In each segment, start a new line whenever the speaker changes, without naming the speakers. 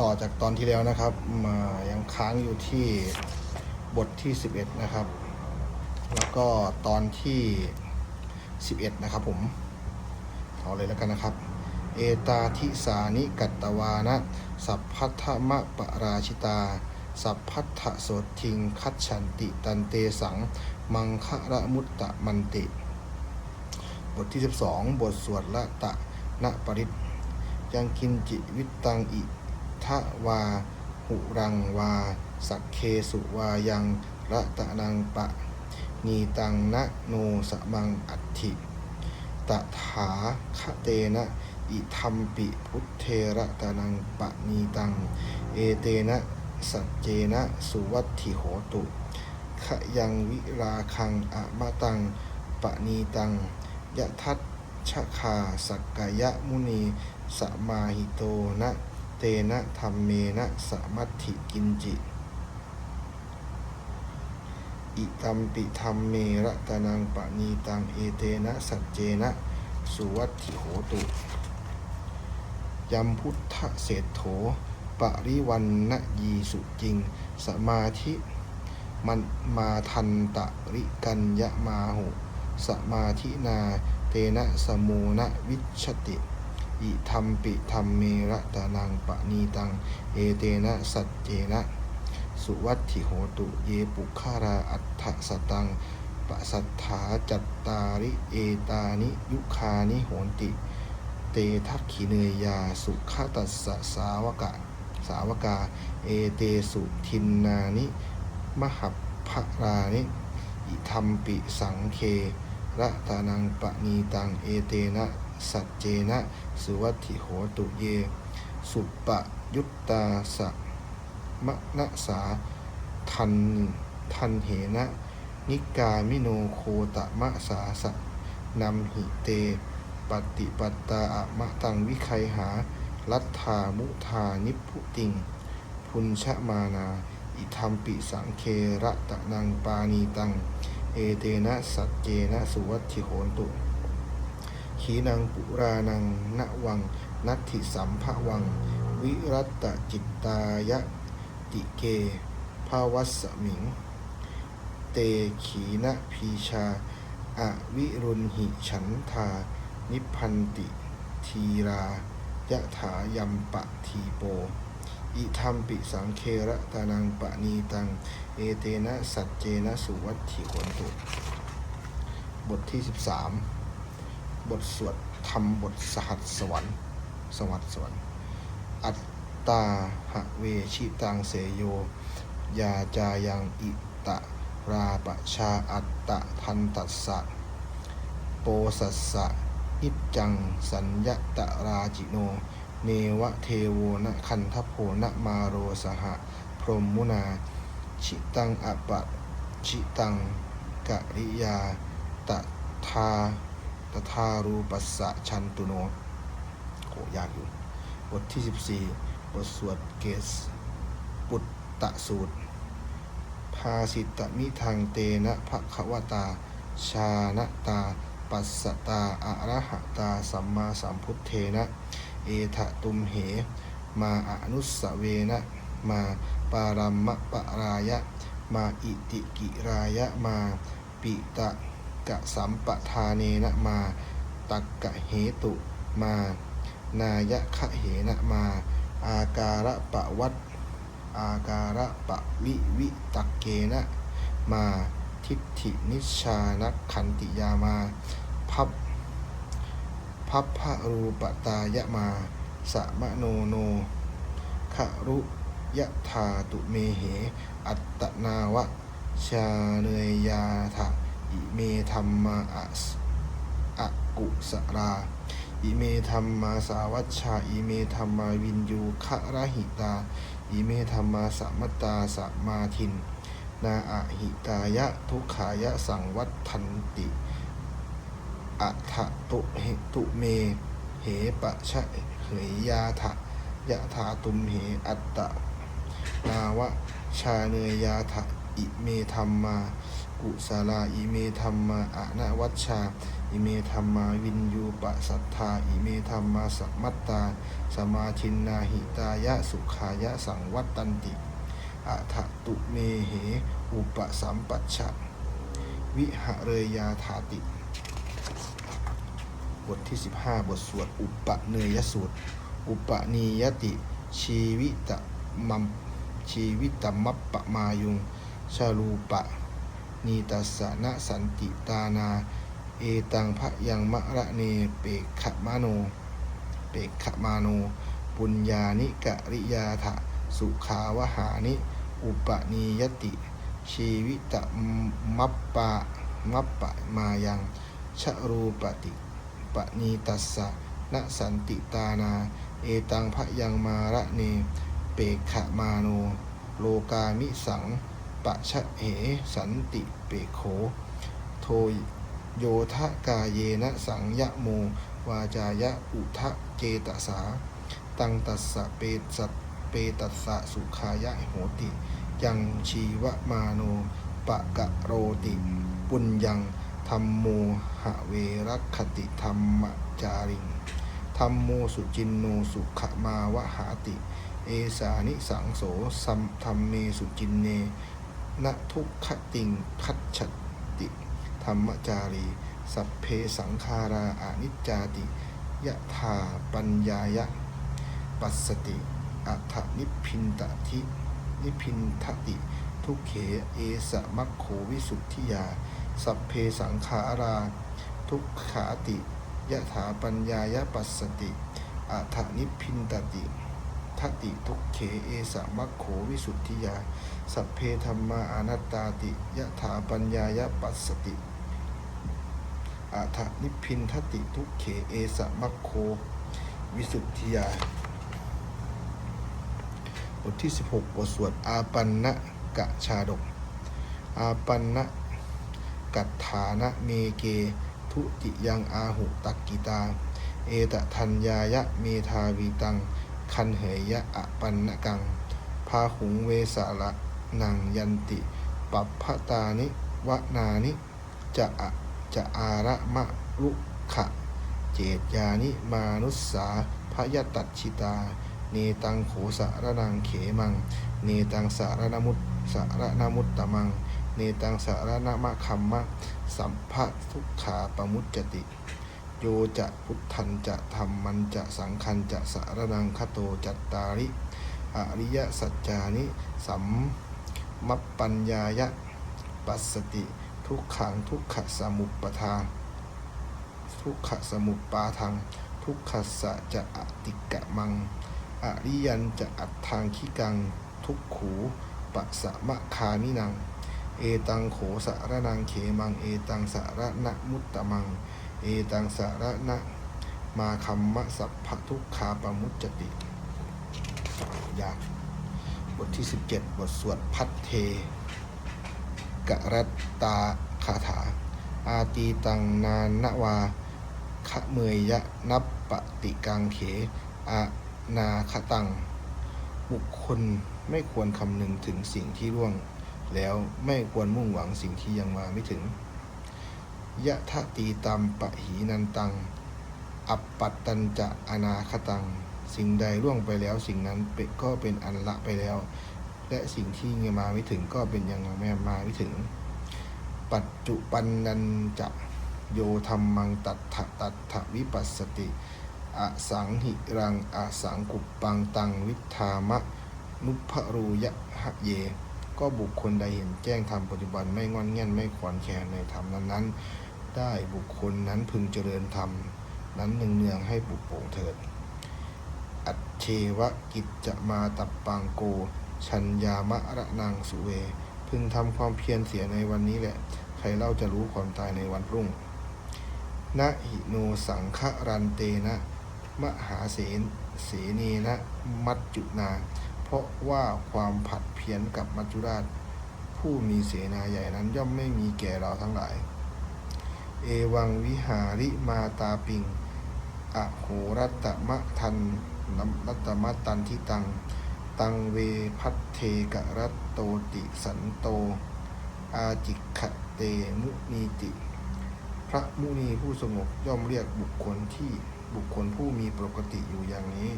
ต่อจากตอนที่แล้วนะครับมายังค้างอยู่ที่บทที่ 11 นะครับ แล้วก็ตอนที่ 11 นะครับผมเอาเลยแล้วกันนะครับ เอตาทิสานิกัตตวานะสัพพัทธมะปราชิตา สัพพัทธโสทิงคัจฉันติตันเตสัง มังคะระมุตตะมันติ บทที่ 12 บทสวดละตะนะปริตยังกินจิวิตตังอิ ทะวา หุรังวา สักเคสุวายังระตะนังปะ นีตังนะโนสะมังอัตถิตถาคเตนะอิธรรมปิพุทเทระตะนังปะนีตัง เอเตนะสัจเจนะสุวัตถิโหตุขยังวิราคังอะมะตังปะนีตังยะทัตชะคาสักกายะมุนีสมาหิโตนะ นะธรรมเมนะสมัตถิกินจิ อิตัมปิธรรมเมระตะนังปะนีตังเอเตนะสัจเจนะสุวัตถิโหตุยัมพุทธเศรษโถปริวันนะยีสุจริง สมาธิมันมาทันตะริกัญญมาหุ สมาธินาเตนะสมูนะวิชติ อิธรรมปิธรรมเมระตะนังปะนีตัง เอเตนะสัจเจนะ สุวัตถิโหตุ เยปุคาราอัฏฐสตังปะสัทธาจัตตาริเอตานิ ยุคานิโหนติ เตทักขิเนยยาสุขตัสสะสาวกะ สาวกา เอเตสุทินนานิ มหัพพรานิ อิธรรมปิสังเคระตานังปะนีตัง เอเตนะ สัจเจนะ สุวัตถิโหตุเย สุปะยุตตาสะมะนะสาทันทันเหนะ นิกามิโนโคตะมะสาสะนำหิเต ปฏิปัตตาอะมะตังวิไคหาลัทธามุทานิพุติง พุญชมานา อิธรรมปิสังเคระตะนังปานีตัง เอเตนะสัจเจนะสุวัตถิโหตุ ขีนังปุรานังณวัง นัตถิสัมภวัง วิรัตจิตตายะติเกภาวัสสมิง เตขีนะพีชา อวิรุณหิฉันทา นิพันติ ทีรายะถายัมปะทีโป อิธรรมปิสังเคระตานังปะนีตัง เอเตนะสัจเจนะสุวัตถิโหนตุ บทที่ 13 บทสวดธรรมบทสหัสสวรรค์สวัสดิ์สวรรค์อัตตาหะเวชิตังเสโย ยาจายังอิตะราปชาอัตตะทันตัสสะโปสัสสะนิจจังสัญญตราจิโน เนวะเทโวนะคันทโพนะมาโรสหะ พรหมมุนา ชิตังอปะชิตังกะริยาตะทา ตทารูปัสสะชันตุโนโหยากอยู่ บทที่ 14 บทสวดเกส ปุตตะสูตร ภาสิตมิทางเตนะภควตา ชาณตา ปัสสตาอะระหะตา สัมมาสัมพุทเทนะ เอทะตุมเห มาอนุสสเวนะ มาปารัมมะปะรายะ มาอิติกิรายะ มาปิตะ กะสัมปทาเนนะมา ตักกะเหตุมา นายะคะเหนะมา อาการะปะวัตอาการะปะวิวิตักเกนะมา ทิฏฐินิชานักขันติยามาพับพับพพะรูปตายะมาสะมะโนโนขรุยะธาตุเมเห อัตตนาวะชาเนยยาถะ อิเมธรรมาอะอะกุสราอิเมธรรมาสาวัชชาอิเมธรรมาวินยูคะระหิตาอิเมธรรมาสัมมตาสัมมาทิน นาอะหิตายะทุขายะสังวัฏันติอัฏฐตุเหตุเม เหปะชะเหยยาถะยะถาตุมเหอัตตะนาวะชาเนยยาถะอิเมธรรมา กุศลาอิเมธรรมาอะนะวัชชา อิเมธรรมาวินยูปสัทธา อิเมธรรมาสัมมัตตา สมาชินนาหิตายะสุขายะสังวัตตันติอะทะตุเมเห อุปสัมปัชชะ วิหะเรยาถาติ บทที่ 15 บทสวด อุปเนยสูตร อุปนียติ ชีวิตมัมชีวิตมัปปะมายุงชาลูปะ นีตัสสะนะสันติตานา เอตังพะยังมะระเนเปกขมาโน เปกขมาโน ปุญญานิกะริยาถะสุขาวหานิ อุปนียติ ชีวิตมัปปะมัปปะมายังชรูปติปณีตัสสะนะสันติตานา เอตังพะยังมาระเน เปกขมาโน โลกามิสัง ปะชะเหสันติเปโข โทโยทะกาเยนะสังยะโม วาจายะอุทะเจตสา ตังตัสสะเปสัตเปตัสสะสุขายะโหติ ยังชีวมาโนปะกะโรติ ปุญญังธรรมโมหะเวรคคติธรรมจาริงธรรมโมสุจินโนสุขมาวหาติ เอสานิสังโสสัมธรรมเมสุจินเน นะทุกขติงคัจฉติ ธรรมจารี สัพเพสังขาราอานิจจาติยะธาปัญญายะ ปัสสติอัฏนิพินตทินิพินทติ ทุกเขเอสะมัคโควิสุทธิยา สัพเพสังขารา ทุกขาติยะถาปัญญายะปัสสติอัฏนิพินตติ ทัติทุกเขเอสะมัคโควิสุทธิยา สัพเพธรรมาอนัตตาติยะถาปัญญายะปัสสติอาถานิพินทติทุกเขเอสะมัคโควิสุทธิยา บทที่ 16 บทสวดอาปันนะกะชาดก อาปันนะกัตถานะเมเก ทุติยังอาหุตักกิตา เอตทัญญายะเมทาวีตัง คันเหยะอปันนกังพาหุงเวสาระนังยันติ ปัปพตานิวนานิ จะอะจะอาระมะรุขะ เจตยานิมานุสสาพยตัดชิตา เนตังโขสารนังเขมัง เนตังสารนมุตสารนมุตตะมัง เนตังสารนมะคัมมะ สัมภะทุกขาปมุจจติ โยจะพุทธันจะธรรมันจะสังคันจะสารนังคโตจัตตาริ อริยสัจจานิสัมมัปปัญญายะปัสสติ ทุกขังทุกขสมุปปทาทุกขสมุปปาทัง ทุกขสะจะอติกะมัง อริยันจะอัตทางคิกัง ทุกขูปัสะมะคามินัง เอตังโขสารนังเขมัง เอตังสารณะมุตตะมัง เอตังสารณะมาคัมมะสัพพะทุกขาปมุจจติ ยาก บทที่ 17 บทสวดพัทเทกะรัตตาคาถา อาตีตังนานวาขะเมยยะนับปฏิกังเขอานาคตัง บุคคลไม่ควรคำนึงถึงสิ่งที่ล่วง แล้วไม่ควรมุ่งหวังสิ่งที่ยังมาไม่ถึง ยะทะตีตัมปะหีนันตัง อัปปัตตันจะอนาคตัง สิ่งใดล่วงไปแล้วสิ่งนั้นเปก็เป็นอันละไปแล้ว และสิ่งที่ยังมาไม่ถึงก็เป็นยังไม่มาไม่ถึง ปัจจุปันนันจะโยธรรมังตัตถะตัตถวิปัสสติ อสังหิรังอสังกุปปังตังวิธามะนุพรูยะหะเย ก็บุคคลใดเห็นแจ้งธรรมปัจจุบันไม่งอนเงียนไม่ขวนแคลนในธรรมนั้นๆ ได้บุคคลนั้นพึงเจริญธรรม นั้นเนืองให้บุกโป่งเถิด อัจเชวะกิจจะมาตับปังโก ชัญญามะระนังสุเว พึงทำความเพียรเสียในวันนี้แหละ ใครเล่าจะรู้ความตายในวันพรุ่งนะหิโนสังฆรันเตนะ มหาเสนเสเนนะมัจจุนา เพราะว่าความผัดเพี้ยนกับมัจจุราช ผู้มีเสนาใหญ่นั้นย่อมไม่มีแก่เราทั้งหลาย เอวังวิหาริมาตาปิงอโหรัตมะทันนัมรัตตมะตันทิตัง ตังเวพัทเทกะรัตโตติสันโต อาจิกขเตมุนีติ พระมุนีผู้สงบย่อมเรียกบุคคลที่บุคคลผู้มีปกติอยู่อย่างนี้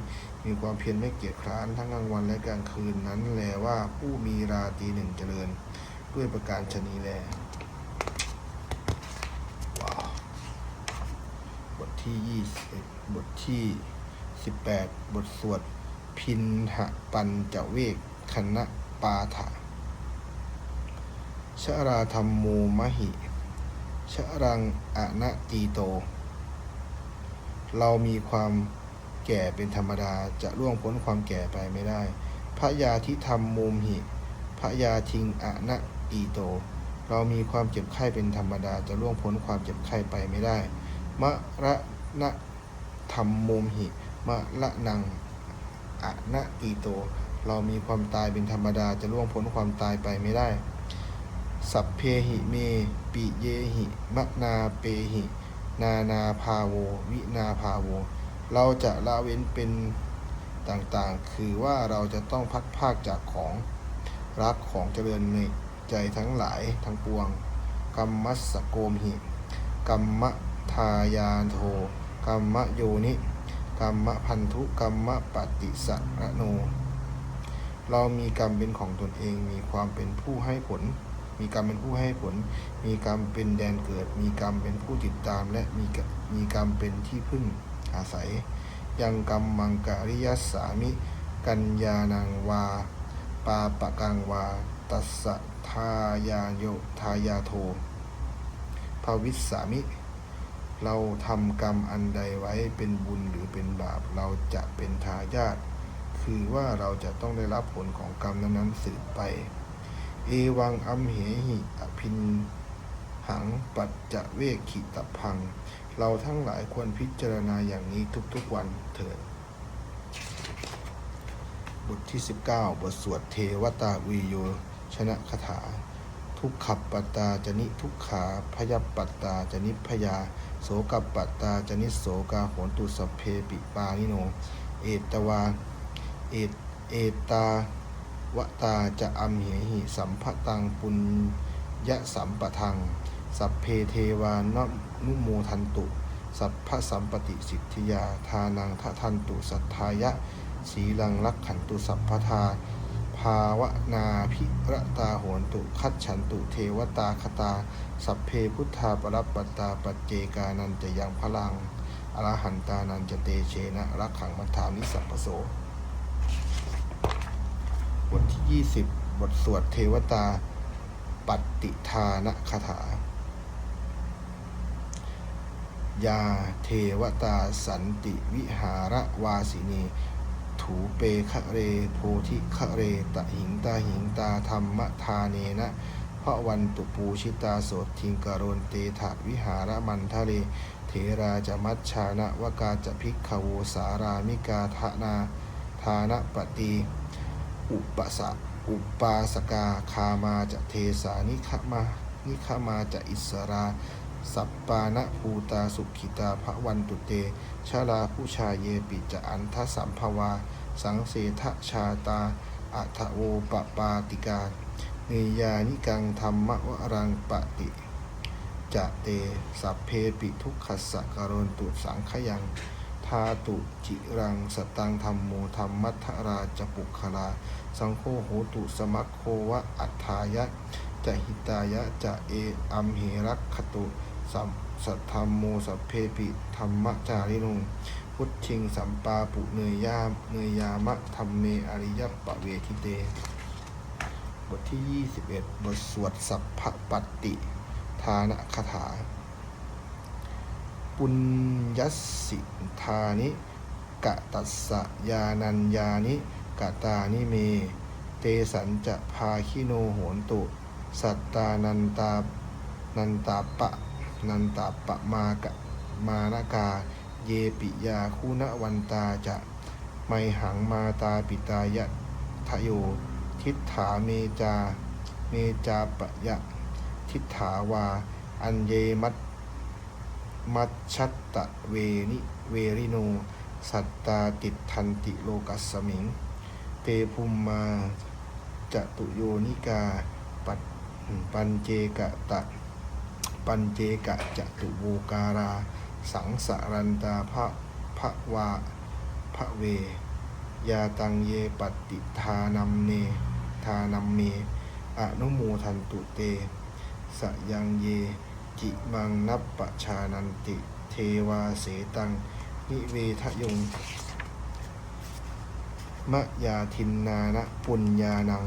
มีความเพียรไม่เกียจคร้านทั้งกลางวันและกลางคืนนั้นแลว่าผู้มีราตรีหนึ่งเจริญ ด้วยประการชนีแลว้าวบ ทที่ 21 บทที่ 18 บทสวด พินหปัญจเวกคณะปาถะชราธรรมโมมหิชรังอนะตีโต เรามีความแก่เป็นธรรมดาจะล่วงพ้นความแก่ไปไม่ได้พระยาทิธรรมโมมหิพระยาทิงอนะตีโต เรามีความเจ็บไข้เป็นธรรมดาจะล่วงพ้นความเจ็บไข้ไปไม่ได้ มะระ นะธรรมโมมหิมะละนังอะนะตีโต เรามีความตายเป็นธรรมดาจะล่วงพ้นความตายไปไม่ได้ สัพเพหิเมปิเยหิมะนาเปหิ นานาภาโว วินาภาโว เราจะละเว้นเป็นต่างๆ คือว่าเราจะต้องพัดภาคจากของรักของเจริญในใจทั้งหลายทั้งปวง กรรมัสสโกมหิ กรรมทายานโท กรรมโยนิกรรมพันธุกรรมปฏิสระโน เรามีกรรมเป็นของตนเอง มีความเป็นผู้ให้ผล มีกรรมเป็นผู้ให้ผล มีกรรมเป็นแดนเกิด มีกรรมเป็นผู้ติดตาม และมีมมีกรรมเป็นที่พึ่งอาศัย ยังกรรมมังกริยัสสามิ กัญญานังวา ปาปะกังวา ตัสสะทายาโยทายาโทภวิสสามิ เราทำกรรมอันใดไว้เป็นบุญหรือเป็นบาป เราจะเป็นทายาทคือว่าเราจะต้องได้รับผลของกรรมนั้นๆสืบไป เอวังอัมเหหิอภินหังปัจจะเวกขิตพัง เราทั้งหลายควรพิจารณาอย่างนี้ทุกๆวันเถิดบทที่ 19 บทสวดเทวตาวิโยชนะคาถา ทุกขับปัตตาจนิทุกขาพยับปัตตาจนิพยา โสกับปัตตาจนิโสกาโหนตุสเพปิปานิโน เอตวาเอตเอตาวตาจะอัมเหหิสัมภตังปุญยสัมปทัง สัพเพเทวานนุโมทันตุ สัพพสัมปติสิทธิยา ทานังทะทันตุสัทธายะ สีลังรักขันตุสัพพทาภาวนาภิระตาโหนตุ คัดฉันตุเทวตาคตา สัพเพพุทธาปรัปปตาปัจเจกานันจะยังพลังอรหันตานันจะเตเชนะรักขังมัทธามิสัพพโส บทที่ 20 บทสวดเทวตาปฏิทานคาถายาเทวตาสันติวิหารวาสินี ถูเปคะเรโพธิคะเรตะหิงตาหิงตาธรรมทาเนนะพระวันตุปูชิตาโสทิงกรนเตถะวิหารมันทะเลเถราจะมัชชานะวกาจะพิกขโวสารามิกาทนาทานปฏิอุปสะอุปาสกาคามาจะเทสานิขมานิขมาจะอิสรา สัปปานะภูตาสุขิตาพระวันตุเต ชาลาผู้ชายเยปิจะอันทสัมภวา สังเสทะชาตาอัทโวปปาติกาเนยานิกังธรรมวรังปติจะเต สัพเพปิทุกขสสะกรนตุสังขยังทาตุจิรังสตังธรรมโมธรรมัทธราจปุคลา สังโฆโหตุสมัคโควะอัฏฐายะจะหิตายะจะเออัมเหรักขตุ สัมสัทธรรมโมสัพเพปิธรรมจารินุงพุทธิงสัมปาปุเนยยามเนยยามะธรรมเมอริยปะเวทิเต บทที่ 21 บทสวดสัพพปัตติทานะคาถา ปุญญสสิทานิกะตัสสะยานัญญานิกะตานิเม เตสันจะพาคิโนโหนตุ สัตตานันตานันตาปะ นันตาปะมากะมานากา เยปิยาคุณวันตาจะไมหังมาตาปิตายะทะโย ทิฏฐาเมจา เมจาปะยะ ทิฏฐาวา อันเยมัตมัชชัตตะเวนิเวริโน สัตตาติทันติโลกัสสมิงเตภุมมาจตุโยนิกา ปัดปัญเจกะตะ ปัญเจกะจตุโวการา สังสารันตาพระพระวาพระเวยาตังเยปฏิทานัมเนทานัมเมอนุโมทันตุเต สยังเย จิมังนับปะชานันติ เทวาเสตัง นิเวทยง มะยาทินนานะปุญญานัง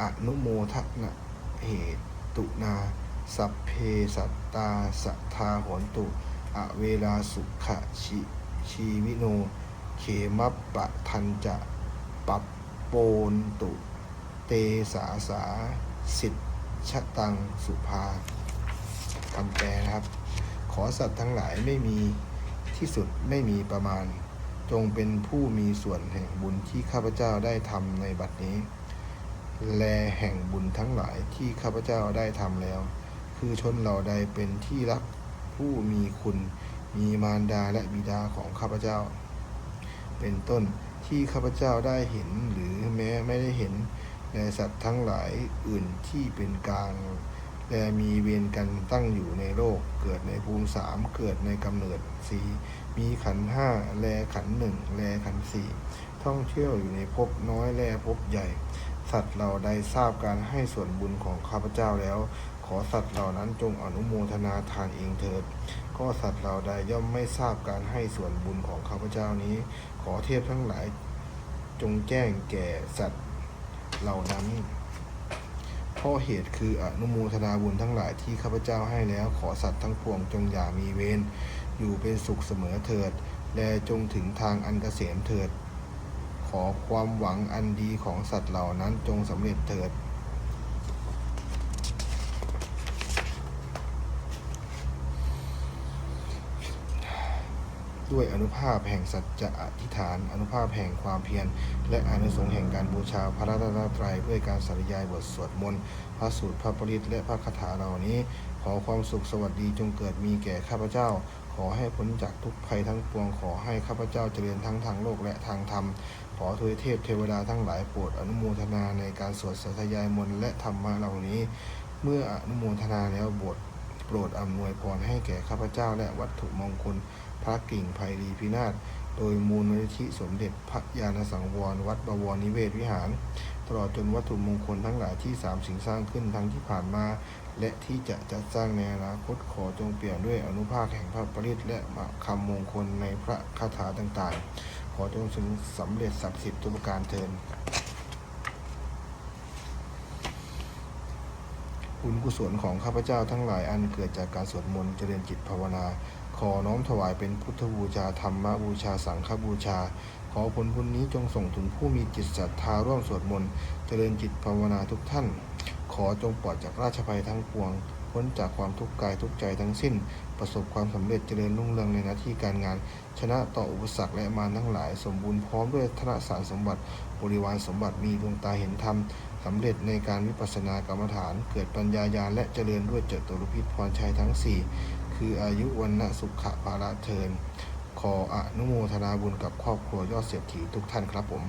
อนุโมทนะเหตุนา สัพเพสัตตาสัทธาหนตุ อเวลาสุขะชิชีวิโน เขมัปปะทันจะปัปโปนตุ เตสาสา สิทธชะตังสุภาคำแปลนะครับ ขอสัตว์ทั้งหลายไม่มีที่สุดไม่มีประมาณ จงเป็นผู้มีส่วนแห่งบุญที่ข้าพเจ้าได้ทำในบัดนี้ แลแห่งบุญทั้งหลายที่ข้าพเจ้าได้ทำแล้ว คือชนเหล่าใดเป็นที่รักผู้มีคุณมีมารดาและบิดาของข้าพเจ้า เป็นต้นที่ข้าพเจ้าได้เห็นหรือแม้ไม่ได้เห็นในสัตว์ทั้งหลายอื่นที่เป็นกลางและมีเวรกันตั้งอยู่ในโลก เกิดในภูมิสามเกิดในกำเนิดสีมีขันห้าแลขันหนึ่งแลขันสี่ท่องเที่ยวอยู่ในภพน้อยแลภพใหญ่ สัตว์เราได้ทราบการให้ส่วนบุญของข้าพเจ้าแล้ว ขอสัตว์เหล่านั้นจงอนุโมทนาทานเองเถิด ก็สัตว์เหล่าใดย่อมไม่ทราบการให้ส่วนบุญของข้าพเจ้านี้ ขอเทพทั้งหลายจงแจ้งแก่สัตว์เหล่านั้นเพราะเหตุคืออนุโมทนาบุญทั้งหลายที่ข้าพเจ้าให้แล้ว ขอสัตว์ทั้งปวงจงอย่ามีเวรอยู่เป็นสุขเสมอเถิด และจงถึงทางอันเกษมเถิด ขอความหวังอันดีของสัตว์เหล่านั้นจงสำเร็จเถิด ด้วยอนุภาพแห่งสัจจะอธิษฐาน อนุภาพแห่งความเพียร และอนิสงส์แห่งการบูชาพระรัตนตรัยด้วยการสาธยายบทสวดมนต์พระสูตรพระปริตและพระคาถาเหล่านี้ ขอความสุขสวัสดีจงเกิดมีแก่ข้าพเจ้า ขอให้พ้นจากทุกภัยทั้งปวงขอให้ข้าพเจ้าเจริญทั้งทางโลกและทางธรรม ขอทวยเทพเทวดาทั้งหลายโปรดอนุโมทนาในการสวดสาธยายมนต์และธรรมะเหล่านี้ เมื่ออนุโมทนาแล้วบทโปรดอำนวยพรให้แก่ข้าพเจ้าและวัตถุมงคล พระกิ่งไพรีพินาศโดยมูลนิธิสมเด็จพระญาณสังวร วัดบวรนิเวศวิหาร ตลอดจนวัตถุมงคลทั้งหลายที่สามสิ่งสร้างขึ้นทั้งที่ผ่านมา และที่จะจัดสร้างในอนาคตขอจงเปลี่ยนด้วยอนุภาคแห่งพระปริตและคำมงคลในพระคาถาต่างๆ ขอจงถึงสำเร็จศักดิ์สิทธิ์ทุกประการเทินบุญกุศลของข้าพเจ้าทั้งหลายอันเกิดจากการสวดมนต์เจริญจิตภาวนา ขอน้อมถวายเป็นพุทธบูชาธรรมบูชาสังฆบูชา ขอผลบุญนี้จงส่งถึงผู้มีจิตศรัทธาร่วมสวดมนต์เจริญจิตภาวนาทุกท่าน ขอจงปลอดจากราชภัยทั้งปวง พ้นจากความทุกข์กายทุกใจทั้งสิ้น ประสบความสำเร็จเจริญรุ่งเรืองในหน้าที่การงาน ชนะต่ออุปสรรคและมารทั้งหลาย สมบูรณ์พร้อมด้วยธนสารสมบัติบริวารสมบัติมีดวงตาเห็นธรรมสำเร็จในการวิปัสสนากรรมฐาน เกิดปัญญาญาณและเจริญด้วยเจตุรพิษพรชัยทั้ง4 คืออายุวันนะสุขะภาระเทิน ขออนุโมทนาบุญกับครอบครัวยอดเสียบถีทุกท่านครับผม